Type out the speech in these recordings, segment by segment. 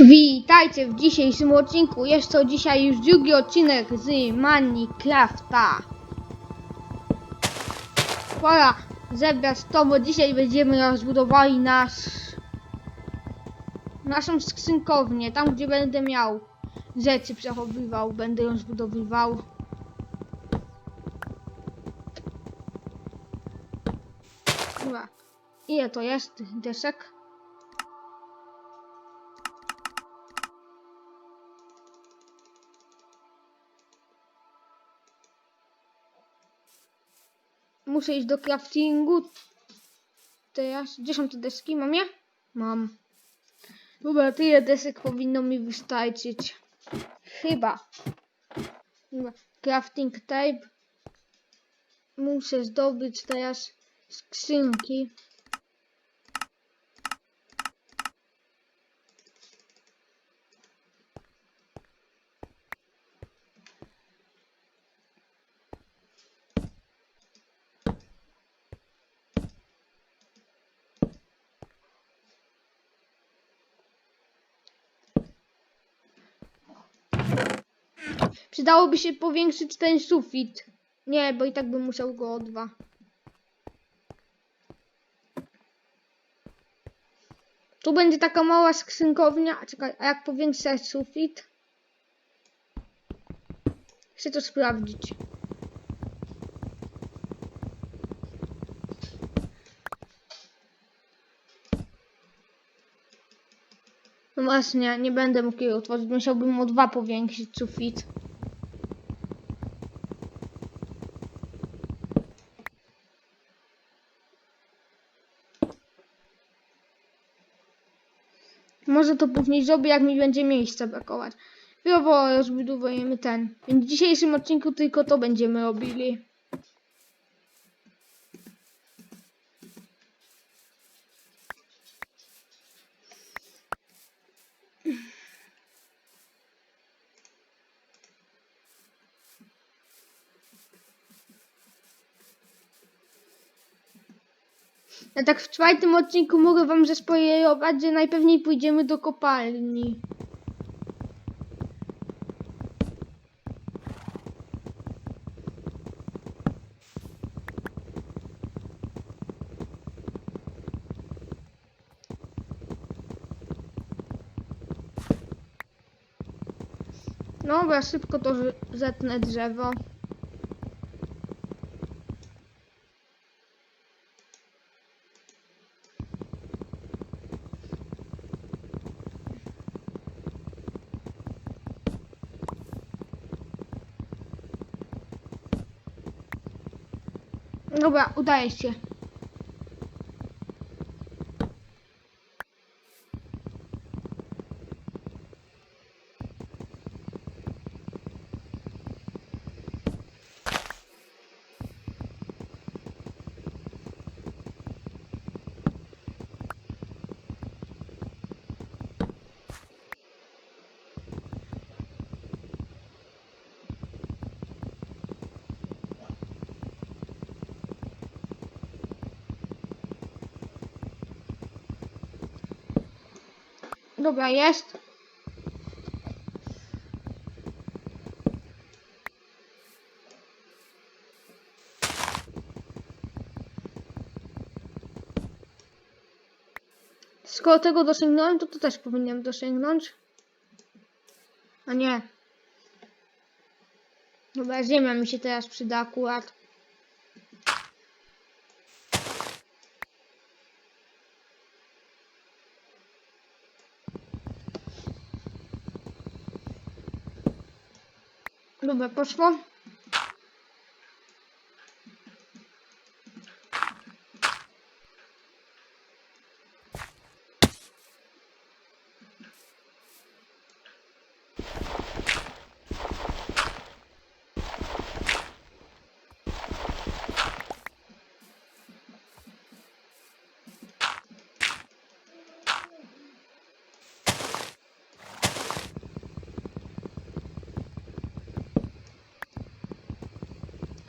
Witajcie w dzisiejszym odcinku. Jest to dzisiaj już drugi odcinek z Minecrafta. Pora zebrać to, bo dzisiaj będziemy rozbudowali nasz naszą skrzynkownię, tam gdzie będę miał rzeczy przechowywał, będę ją zbudowywał. Dobra. Ile to jest desek? Muszę iść do craftingu. Teraz, gdzie są te deski? Mam je? Mam. Dobra, tyle desek powinno mi wystarczyć. Chyba. Dobra, crafting tape. Muszę zdobyć teraz skrzynki. Przydałoby się powiększyć ten sufit. Nie, bo i tak bym musiał go o dwa. Tu będzie taka mała skrzynkownia. A Czekaj, a jak powiększać sufit? Chcę to sprawdzić. No właśnie, nie będę mógł jej otworzyć. Musiałbym o dwa powiększyć sufit. Może to później zrobię, jak mi będzie miejsca brakować. Chwilowo rozbudowujemy ten. Więc w dzisiejszym odcinku tylko to będziemy robili. Tak w czwartym odcinku mogę wam zaspoilerować, że najpewniej pójdziemy do kopalni. Bo ja szybko to zetnę drzewo. Dobra, udaje się. Dobra, jest. Skoro tego dosięgnąłem, to to też powinienem dosięgnąć. A nie. Dobra, ziemia mi się teraz przyda akurat. Dobra, poszło.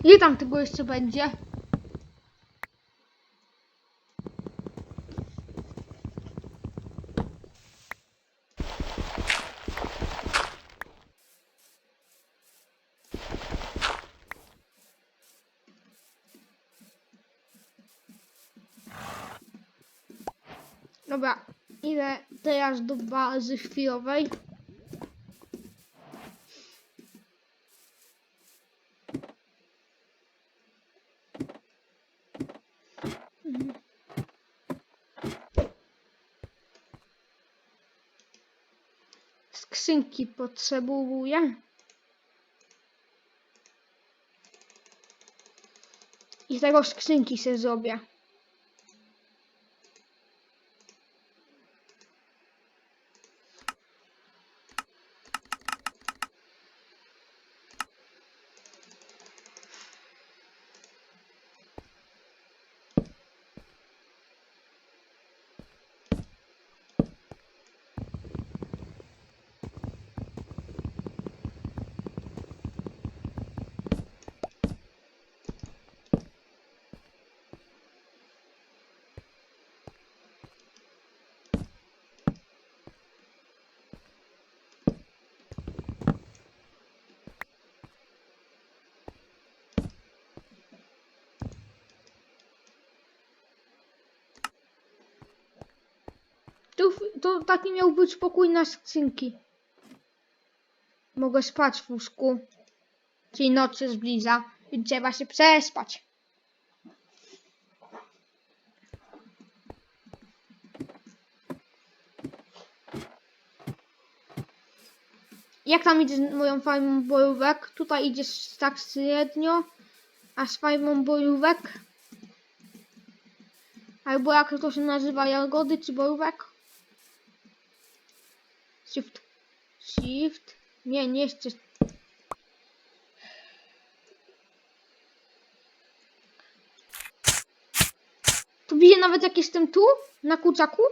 Ile tam tego jeszcze będzie? Dobra, ile teraz do bazy chwilowej? Potrzebuję. I tego skrzynki sobie zrobię. To, to taki miał być pokój na skrzynki. Mogę spać w łóżku. Czyli noc się zbliża, więc trzeba się przespać. Jak tam idzie moją fajną bojówek? Tutaj idzie tak średnio, a z fajną bojówek? Albo jak to się nazywa, jagody czy bojówek? Shift. Shift. Nie, nie jeszcze. Tu widzę nawet jak jestem tu, na kurczaku.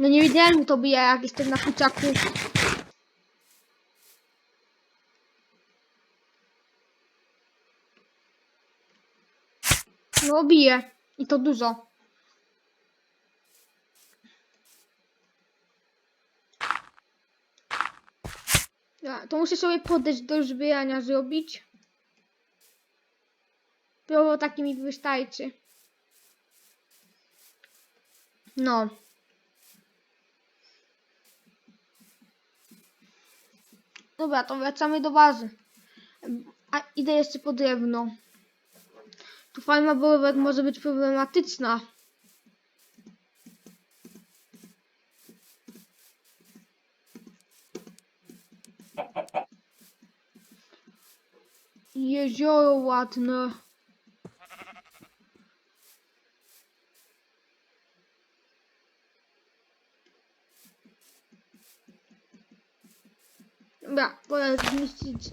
No nie wiedziałem, to bije jak jestem na kurczaku. No bije. I to dużo. Ja, to muszę sobie podejść do zbierania zrobić. Było taki mi wystarczy. No. Dobra, to wracamy do bazy. A idę jeszcze po drewno. Tu farma borówek może być problematyczna. Jezioro ładne. Dobra, pora zniszczyć.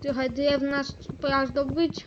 Trochę drewna pora zdobyć.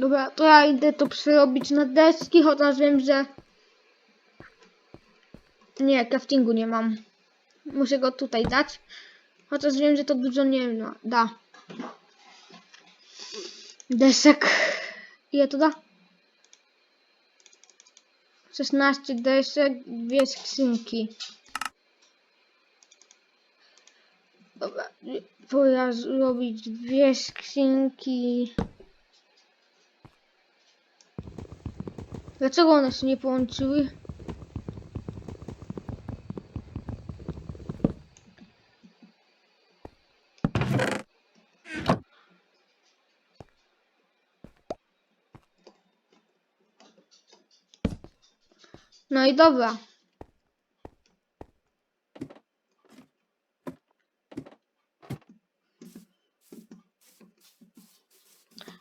Dobra, to ja idę to przerobić na deski, chociaż wiem, że... Nie, craftingu nie mam. Muszę go tutaj dać. Chociaż wiem, że to dużo nie no, da. Desek. Ile to da? 16 desek, dwie skrzynki. Dobra, pora zrobić dwie skrzynki. Dlaczego one się nie połączyły? No i dobra.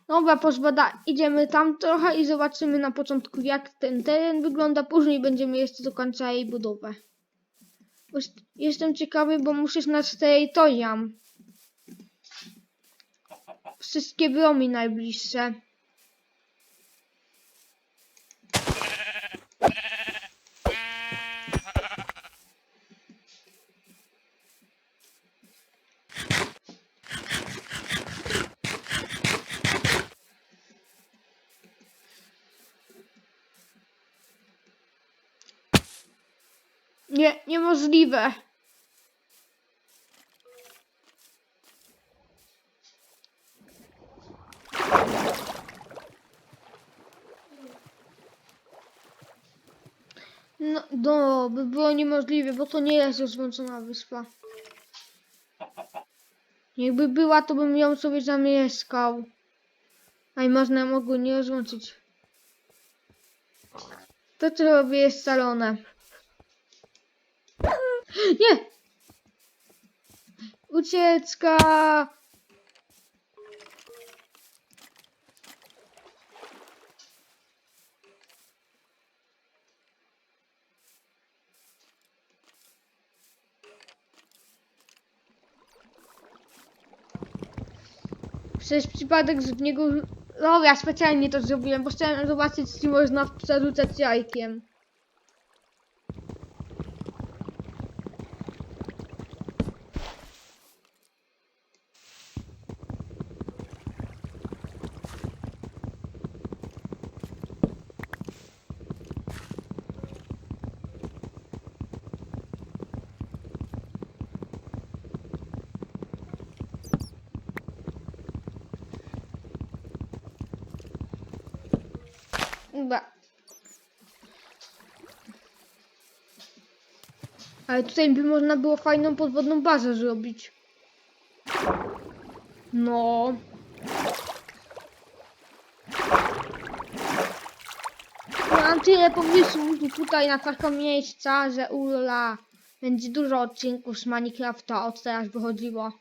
Dobra, pozbada, idziemy tam trochę i zobaczymy na początku jak ten teren wygląda, później będziemy jeszcze do końca jej budowę. Jest- Jestem ciekawy, bo muszę znać terytorium. Wszystkie bromi najbliższe. Nie, niemożliwe. No, no, by było niemożliwe, bo to nie jest rozłączona wyspa. Jakby była, to bym ją sobie zamieszkał. A i można ją ogólnie rozłączyć. To co robię jest salone. Nie! Ucieczka! Przez przypadek z niego... No ja specjalnie to zrobiłem, bo chciałem zobaczyć, czy można przerzucać jajkiem. Chyba. Ale tutaj by można było fajną podwodną bazę zrobić. No. Mam tyle pomysłów tutaj na taką miejsca, że ula. Będzie dużo odcinków z Minecrafta od teraz wychodziło.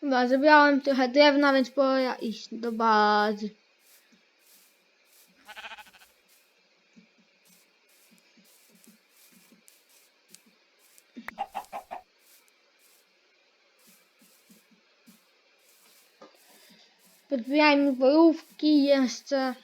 Chyba zebrałem trochę drewna, więc pora iść do bazy. Podbijajmy borówki jeszcze.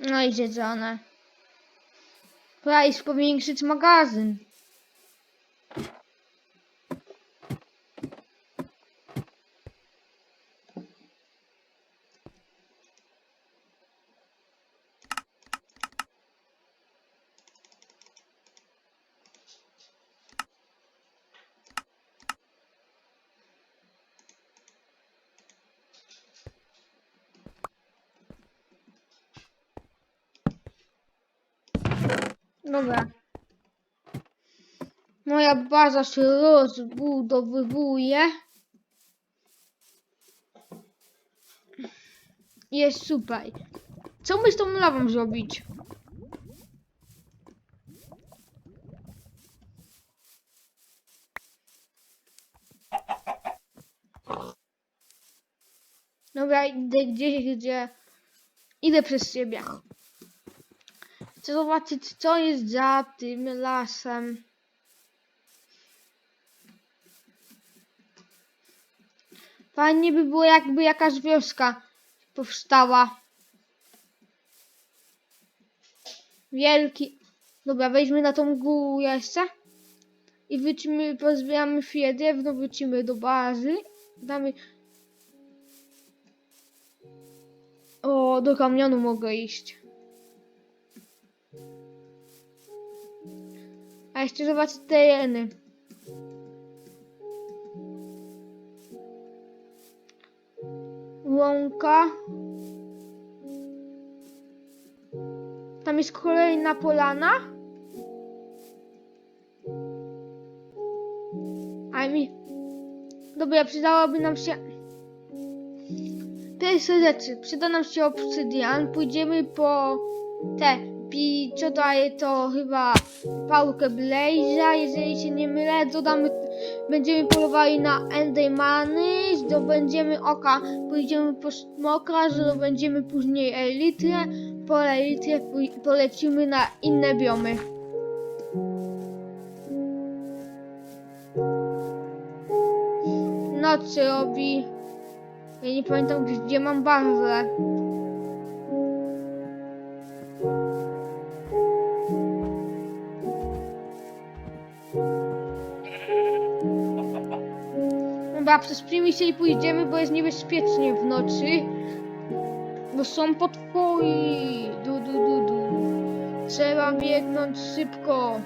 No i zjedzone. Iść powiększyć magazyn. Dobra. Moja baza się rozbudowywuje. Jest super. Co my z tą lawą zrobić? Dobra, idę gdzieś, gdzie... Idę przez siebie. Chcę zobaczyć, co jest za tym lasem. Fajnie by było, jakby jakaś wioska powstała. Wielki. Dobra, wejdźmy na tą górę jeszcze. I wrócimy, pozbieramy chwilę drewno, wrócimy do bazy. Damy... O, do kamionu mogę iść. A jeszcze zobaczę tereny. Łąka. Tam jest kolejna polana. A mi... Dobra, przydałoby nam się... Pierwsze rzeczy. Przyda nam się obsydian. Pójdziemy po te... Pi, co daje to chyba pałkę Blaze'a, jeżeli się nie mylę, dodamy, będziemy polowali na Endermany, zdobędziemy oka, pójdziemy po smoka, zdobędziemy później elitrę, po elitrę polecimy na inne biomy. Nocy robi, ja nie pamiętam gdzie mam bazę. Dobra, się i pójdziemy, bo jest niebezpiecznie w nocy. Bo są potwory. Du, du, du, du. Trzeba biegnąć szybko.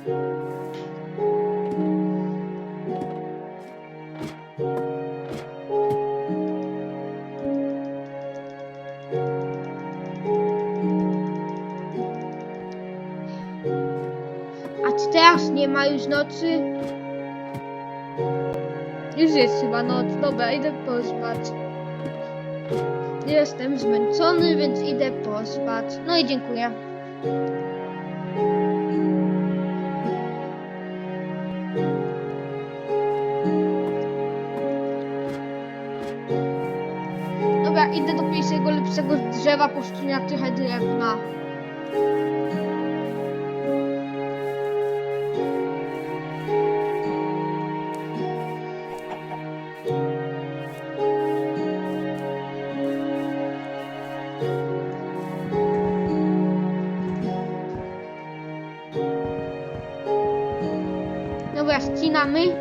A czy teraz nie ma już nocy? Już jest chyba noc. Dobra, idę pospać. Jestem zmęczony, więc idę pospać. No i dziękuję. Dobra, idę do pierwszego lepszego drzewa, poszczynę trochę drewna. Dobra,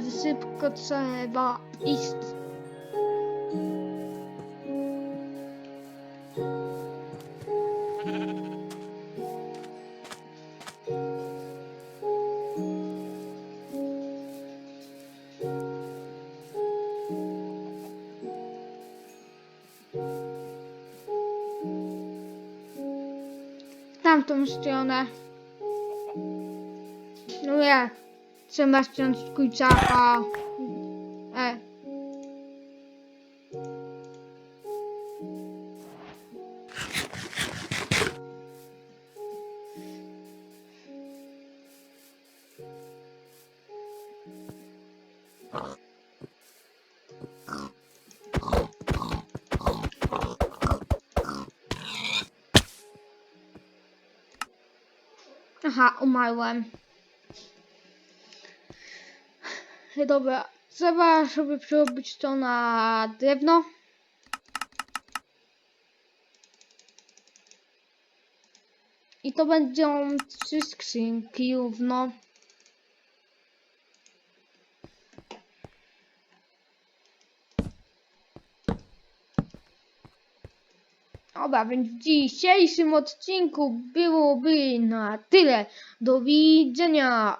Dobra, szybko trzeba iść. W tamtą stronę. Trzeba ściąć kurczaka. E. Aha, umarłem. Dobra, trzeba sobie przerobić to na drewno. I to będą trzy skrzynki równo. Dobra, więc w dzisiejszym odcinku byłoby na tyle. Do widzenia.